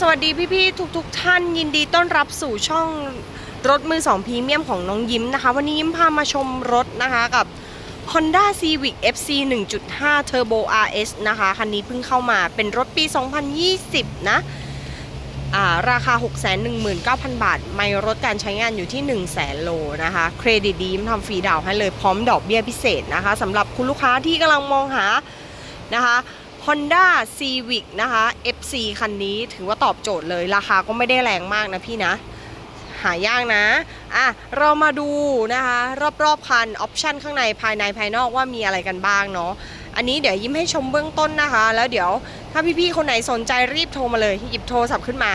สวัสดีพี่ๆทุกๆท่านยินดีต้อนรับสู่ช่องรถมือสองพรีเมียมของน้องยิ้มนะคะ วันนี้ยิ้มพามาชมรถนะคะกับ Honda Civic FC 1.5 Turbo RS นะคะ คันนี้เพิ่งเข้ามาเป็นรถปี 2020 นะาราคา 619,000 บาท ไม่รถการใช้งานอยู่ที่ 1 0 0 0 0แโลนะคะ เครดิตดีมทำฟรีดาวให้เลยพร้อมดอกเบี้ยพิเศษนะคะสำหรับคุณลูกค้าที่กำลังมองหานะคะ Honda Civic นะคะ FC คันนี้ถือว่าตอบโจทย์เลย ราคาก็ไม่ได้แรงมากนะพี่นะ หายากนะ อะ เรามาดูนะคะ รอบๆคัน ออปชันข้างในภายในภายนอกว่ามีอะไรกันบ้างเนาะอันนี้เดี๋ยวยิ้มให้ชมเบื้องต้นนะคะ แล้วเดี๋ยวถ้าพี่ๆ คนไหนสนใจรีบโทรมาเลย หยิบโทรศัพท์ขึ้นมา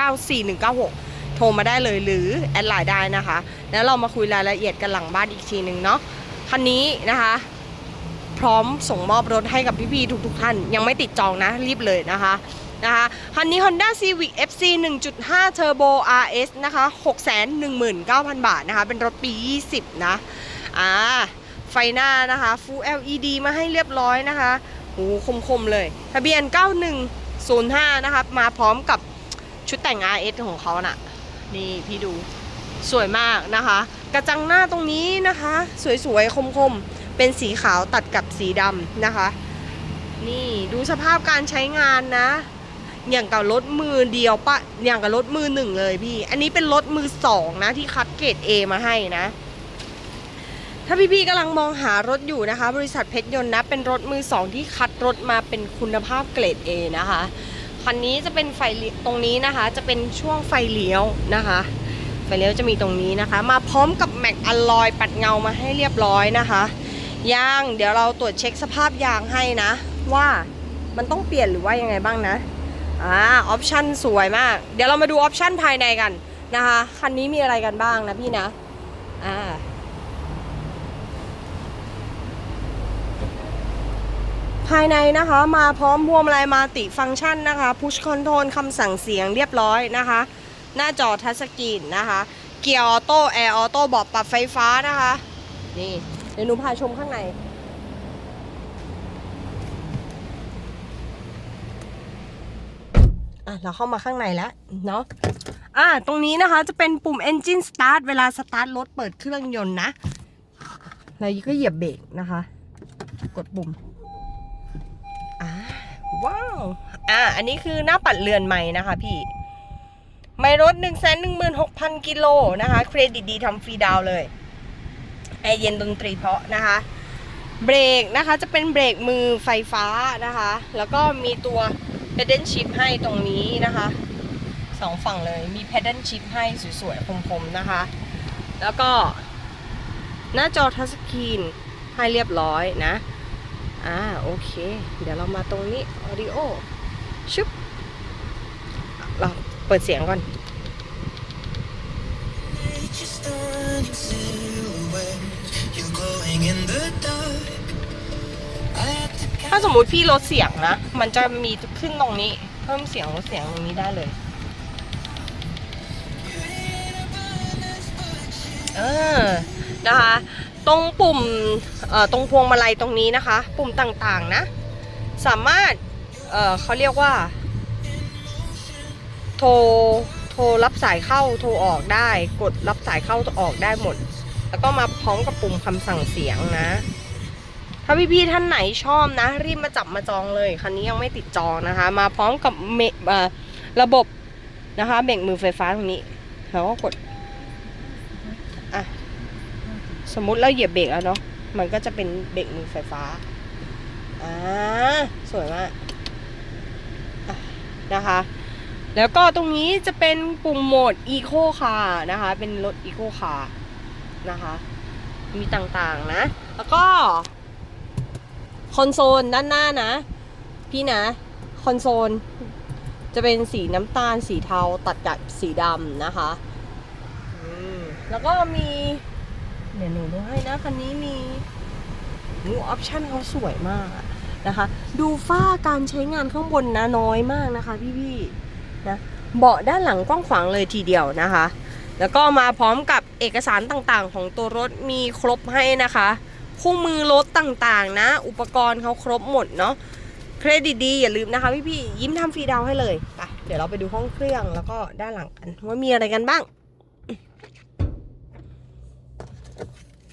0802094196 โทรมาได้เลยหรือแอดไลน์ได้นะคะ แล้วเรามาคุยรายละเอียดกันหลังบ้านอีกทีหนึ่งเนาะคันนี้นะคะ พร้อมส่งมอบรถให้กับพี่ๆทุกๆท่าน ยังไม่ติดจองนะรีบเลยนะคะนะคะคันนี้ Honda Civic FC 1.5 Turbo RS นะคะ 619,000 บาทนะคะ เป็นรถปี 20 นะ อ่า ไฟหน้านะคะ Full LED มาให้เรียบร้อยนะคะโหคมๆเลย ทะเบียน 9105 นะคะ มาพร้อมกับชุดแต่ง RS ของเขาน่ะ นี่พี่ดู สวยมากนะคะ กระจังหน้าตรงนี้นะคะ สวยๆ คมๆ เป็นสีขาวตัดกับสีดำนะคะ นี่ดูสภาพการใช้งานนะ อย่างกับรถมือเดียวปะอย่างกับรถมือหนึ่งเลยพี่ อันนี้เป็นรถมือสองนะที่คัดเกรด A มาให้นะถ้าพี่ๆกำลังมองหารถอยู่นะคะ บริษัทเพชรยนต์นะเป็นรถมือสองที่คัดรถมาเป็นคุณภาพเกรด A นะคะคันนี้จะเป็นไฟล์ตรงนี้นะคะ จะเป็นช่วงไฟเลี้ยวนะคะ ไฟเลี้ยวจะมีตรงนี้นะคะ มาพร้อมกับแม็กอลลอยปัดเงามาให้เรียบร้อยนะคะ ยางเดี๋ยวเราตรวจเช็คสภาพยางให้นะ ว่ามันต้องเปลี่ยนหรือว่ายังไงบ้างนะอ่าออปชั่นสวยมาก เดี๋ยวเรามาดูออปชั่นภายในกันนะคะคันนี้มีอะไรกันบ้างนะพี่นะอ่าภายในนะคะมาพร้อมพวงมาลัยมาติฟังก์ชันนะคะพุชคอนโทรลคำสั่งเสียงเรียบร้อยนะคะ หน้าจอทัชสกรีนนะคะ เกียร์ออโต้แอร์ออโต้บอกปรับไฟฟ้านะคะ นี่ เดี๋ยวหนูพาชมข้างใน อะ เราเข้ามาข้างในแล้ว เนาะอะ ตรงนี้นะคะจะเป็นปุ่ม Engine Start เวลาสตาร์ทรถเปิดเครื่องยนต์นะแล้วก็เหยียบเบรกนะคะ กดปุ่มอ่าว้าว อะ อันนี้คือหน้าปัดเรือนใหม่นะคะพี่ไม่รถ1 1 6 0 0 0 กิโลนะคะ เครดิตดีทำฟรีดาวเลย แอร์เย็นดนตรีเพาะนะคะ เบรกนะคะจะเป็นเบรกมือไฟฟ้านะคะ แล้วก็มีตัว pedal shift ให้ตรงนี้นะคะสองฝั่งเลยมี pedal shift ให้สวยๆคมๆนะคะ แล้วก็หน้าจอทัชสกรีนให้เรียบร้อยนะอ่าโอเค เดี๋ยวเรามาตรงนี้ audio ชุบเราเปิดเสียงก่อน Just on you. สมมุติพี่ลดเสียงนะ มันจะมีขึ้นตรงนี้ เพิ่มเสียงลดเสียงตรงนี้ได้เลย เออ นะคะ ตรงปุ่มตรงพวงมาลัยตรงนี้นะคะ ปุ่มต่างๆนะ สามารถเเขาเรียกว่า โทร โทรรับสายเข้า โทรออกได้ กดรับสายเข้าออกได้หมด แล้วก็มาพร้อมกับปุ่มคำสั่งเสียงนะ ถ้าพี่ๆท่านไหนชอบนะ รีบมาจับมาจองเลย คันนี้ยังไม่ติดจองนะคะ มาพร้อมกับเมระบบนะคะเบรกมือไฟฟ้าตรงนี้เราก็กดอะสมมุติเราเหยียบเบรกแล้วเนาะมันก็จะเป็นเบรกมือไฟฟ้าอ่าสวยมากนะคะแล้วก็ตรงนี้จะเป็นปุ่มโหมด Eco Car นะคะ เป็นรถ Eco Car นะคะ มีต่างๆนะ แล้วก็ คอนโซลด้านหน้านะ พี่นะ คอนโซล จะเป็นสีน้ำตาลสีเทาตัดกับสีดำนะคะแล้วก็มีเดี๋ยวหนูดูให้นะคันนี้มีนูออปชั่นเขาสวยมากนะคะ ดูฝ้าการใช้งานข้างบนนะน้อยมากนะคะพี่ๆนะเบาะด้านหลังกว้างขวางเลยทีเดียวนะคะ แล้วก็มาพร้อมกับเอกสารต่างๆ ของตัวรถมีครบให้นะคะ คู่มือรถต่างๆ นะ อุปกรณ์เขาครบหมดเนาะเครดิตดีอย่าลืมนะคะพี่ๆยิ้มทำฟรีดาวให้เลยไปเดี๋ยวเราไปดูห้องเครื่องแล้วก็ด้านหลังกันว่ามีอะไรกันบ้าง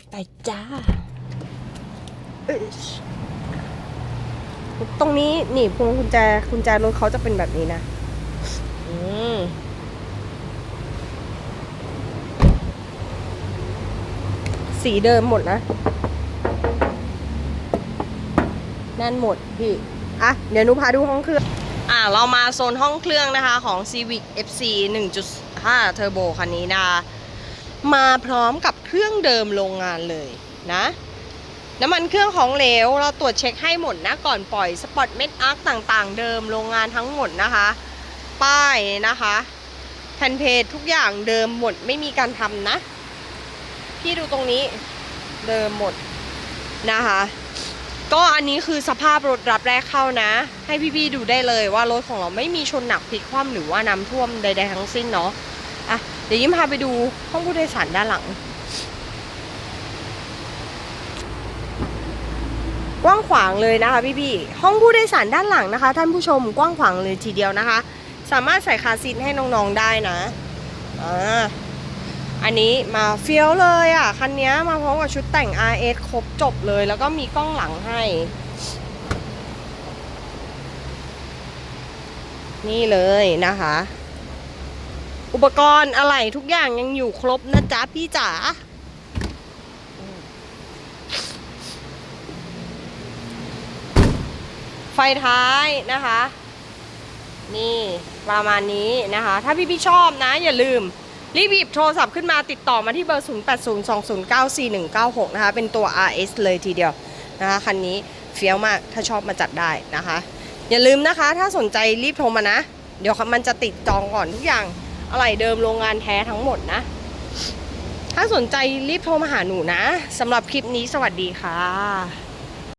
ไปจ้าตรงนี้นี่พวงกุญแจกุญแจรถเขาจะเป็นแบบนี้นะอืมสีเดิมหมดนะ นั่นหมดพี่ อะ เดี๋ยวนูพาดูห้องเครื่อง อะ เรามาโซนห้องเครื่องนะคะของ Civic FC 1.5 Turbo คันนี้นะคะมาพร้อมกับเครื่องเดิมโรงงานเลยนะน้ำมันเครื่องของเหลว เราตรวจเช็คให้หมดนะก่อนปล่อยสปอตเม็ดอาร์คต่างๆ เดิมโรงงานทั้งหมดนะคะ ป้ายนะคะแผ่นเพจทุกอย่างเดิมหมดไม่มีการทำนะ พี่ดูตรงนี้เดิมหมดนะคะ ก็อันนี้คือสภาพรถรับแรกเข้านะ ให้พี่ๆดูได้เลยว่ารถของเราไม่มีชนหนักพลิกคว่ำหรือว่าน้ำท่วมใดๆทั้งสิ้นเนาะอะเดี๋ยวยิ้มพาไปดูห้องผู้โดยสารด้านหลัง กว้างขวางเลยนะคะพี่ๆห้องผู้โดยสารด้านหลังนะคะ ท่านผู้ชมกว้างขวางเลยทีเดียวนะคะ สามารถใส่คาร์ซีทให้น้องๆได้นะอ่า อันนี้มาเฟี้ยวเลยอะ คันนี้มาพร้อมกับชุดแต่ง RS ครบจบเลย แล้วก็มีกล้องหลังให้ นี่เลยนะคะ อุปกรณ์อะไรทุกอย่างยังอยู่ครบนะจ๊ะพี่จ๋าไฟท้ายนะคะ นี่ประมาณนี้นะคะ ถ้าพี่พี่ๆชอบนะอย่าลืม รีบหยิบโทรศัพท์ขึ้นมาติดต่อมาที่เบอร์ 0802094196 นะคะ เป็นตัว RS เลยทีเดียวนะคะคันนี้เฟี้ยวมากถ้าชอบมาจัดได้นะคะ อย่าลืมนะคะถ้าสนใจรีบโทรมานะ เดี๋ยวมันจะติดจองก่อนทุกอย่างอะไรเดิมโรงงานแท้ทั้งหมดนะ ถ้าสนใจรีบโทรมาหาหนูนะสำหรับคลิปนี้สวัสดีค่ะ